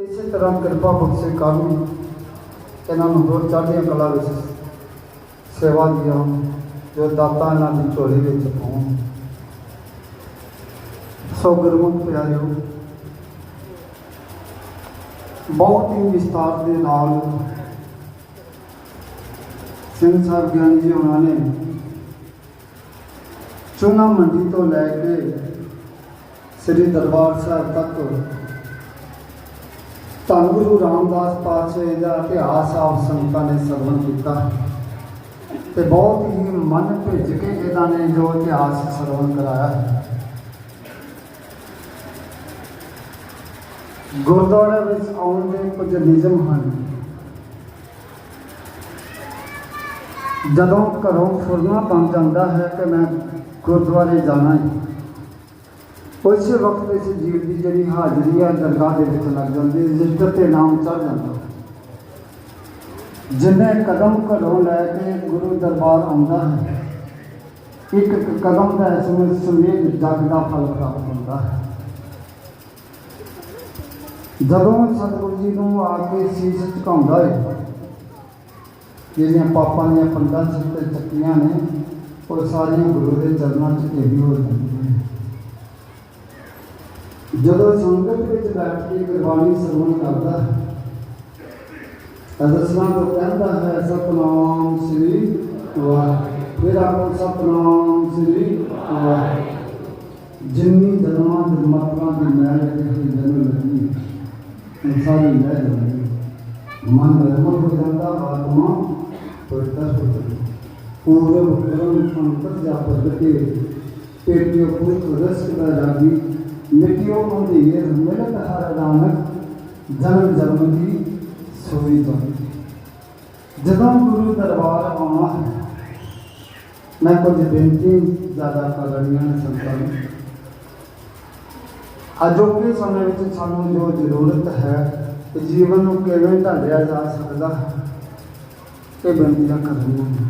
ਇਸੇ ਤਰ੍ਹਾਂ ਕਿਰਪਾ ਬਖਸ਼ੇ ਕਾਨੂੰ ਇਹਨਾਂ ਨੂੰ ਹੋਰ ਚੜ੍ਹਦੀਆਂ ਕਲਾ ਵਿੱਚ ਸੇਵਾ ਦੀਆਂ ਜੋ ਦਾਤਾ ਇਹਨਾਂ ਦੀ ਝੋਲੀ ਵਿੱਚ ਪਾਉਣ। ਸੋ ਗੁਰਮੁਖ ਪਿਆਰਿਓ, ਬਹੁਤ ਹੀ ਵਿਸਤਾਰ ਦੇ ਨਾਲ ਸਿੰਘ ਸਾਹਿਬ ਗਿਆਨੀ ਜੀ ਉਹਨਾਂ ਨੇ ਚੁਨਾ ਮੰਡੀ ਤੋਂ ਲੈ ਕੇ ਸ੍ਰੀ ਦਰਬਾਰ ਸਾਹਿਬ ਤੱਕ ਧੰਨ ਗੁਰੂ ਰਾਮਦਾਸ ਪਾਤਸ਼ਾਹ ਦਾ ਇਤਿਹਾਸ ਆਪ ਸੰਤਾਂ ਨੇ ਸਰਵਣ ਕੀਤਾ। ਤੇ ਬਹੁਤ ਹੀ ਮਨ ਭਿੱਜ ਕੇ ਇਹਨਾਂ ਨੇ ਜੋ ਇਤਿਹਾਸ ਸਰਵਣ ਕਰਾਇਆ। ਹੈ ਗੁਰਦੁਆਰੇ ਵਿੱਚ ਆਉਣ ਦੇ ਕੁਝ ਨਿਯਮ ਹਨ। ਜਦੋਂ ਘਰੋਂ ਫੁਰਨਾ ਬਣ ਜਾਂਦਾ ਹੈ ਕਿ ਮੈਂ ਗੁਰਦੁਆਰੇ ਜਾਣਾ ਹੈ। ਉਸੇ ਵਕਤ ਵਿੱਚ ਜੀਵ ਦੀ ਜਿਹੜੀ ਹਾਜ਼ਰੀ ਹੈ ਦਰਗਾਹ ਦੇ ਵਿੱਚ ਲੱਗ ਜਾਂਦੀ ਹੈ ਤੇ ਨਾਮ ਚੜ ਜਾਂਦਾ। ਜਿੰਨੇ ਕਦਮ ਘਰੋਂ ਲੈ ਕੇ ਗੁਰੂ ਦਰਬਾਰ ਆਉਂਦਾ ਹੈ, ਇੱਕ ਇੱਕ ਕਦਮ ਦਾ ਇਸ ਵਿੱਚ ਸਮੇਤ ਜਗ ਦਾ ਫਲ ਪ੍ਰਾਪਤ ਹੁੰਦਾ ਹੈ। ਜਦੋਂ ਸਤਿਗੁਰੂ ਜੀ ਨੂੰ ਆ ਕੇ ਸੀਸ ਝੁਕਾਉਂਦਾ ਹੈ, ਜਿਹੜੀਆਂ ਪਾਪਾਂ ਦੀਆਂ ਪੰਡਾਂ ਸਿਰ ਤੇ ਚੱਕੀਆਂ ਨੇ, ਉਹ ਸਾਰੀਆਂ ਗੁਰੂ ਦੇ ਚਰਨਾਂ 'ਚ ਢੇਰੀ ਹੋ ਜਾਂਦੀਆਂ ਜਦੋਂ ਸੰਗਤ ਵਿੱਚ ਬੈਠ ਕੇ ਗੁਰਬਾਣੀ ਸਰਵਣ ਕਰਦਾ ਹੈ ਅਦਸਮਾਂ ਤੋਂ ਕਹਿੰਦਾ ਹੈ, ਸਤਨਾਮ ਸ੍ਰੀ ਵਾਹਿਗੁਰੂ। ਫਿਰ ਆਪੋ ਸਤਨਾਮ ਸ੍ਰੀ ਵਾਹਿਗੁਰੂ। ਜਿੰਨੀ ਜਨਮਾਂ ਦੇ ਮਾਤਰਾ ਦੀ ਮੈਲ ਤੇ ਜਨਮ ਲੱਗੀ ਉਹ ਸਾਰੀ ਲੈ ਮਨ ਨਿਰਮਲ ਹੋ ਜਾਂਦਾ, ਆਤਮਾ ਪਵਿੱਤਰ ਹੋ ਜਾਂਦੀ। ਪੂਰਵ ਕਰਮ ਸੰਤਤ ਜਾ ਪਦਕੇ ਪੇਟਿਓ ਪੁਰਖ ਰਸ ਦਾ ਰਾਗੀ ਮਿਟਿਓ ਅੰਧੇਰ ਮਿਲਤ ਹਰ ਨਾਨਕ ਜਨਮ ਜਨਮ ਜਦੋਂ ਗੁਰੂ ਦਰਬਾਰ ਆਉਣਾ ਮੈਂ ਕੁਝ ਬੇਨਤੀ ਜ਼ਿਆਦਾ ਕਰਨੀਆਂ ਨੇ ਸੰਤਾਂ ਨੂੰ ਅਜੋਕੇ ਸਮੇਂ ਵਿੱਚ ਸਾਨੂੰ ਜੋ ਜ਼ਰੂਰਤ ਹੈ ਕਿ ਜੀਵਨ ਨੂੰ ਕਿਵੇਂ ਢਾਲਿਆ ਜਾ ਸਕਦਾ ਹੈ ਇਹ ਬੇਨਤੀਆਂ ਕਰਨੀਆਂ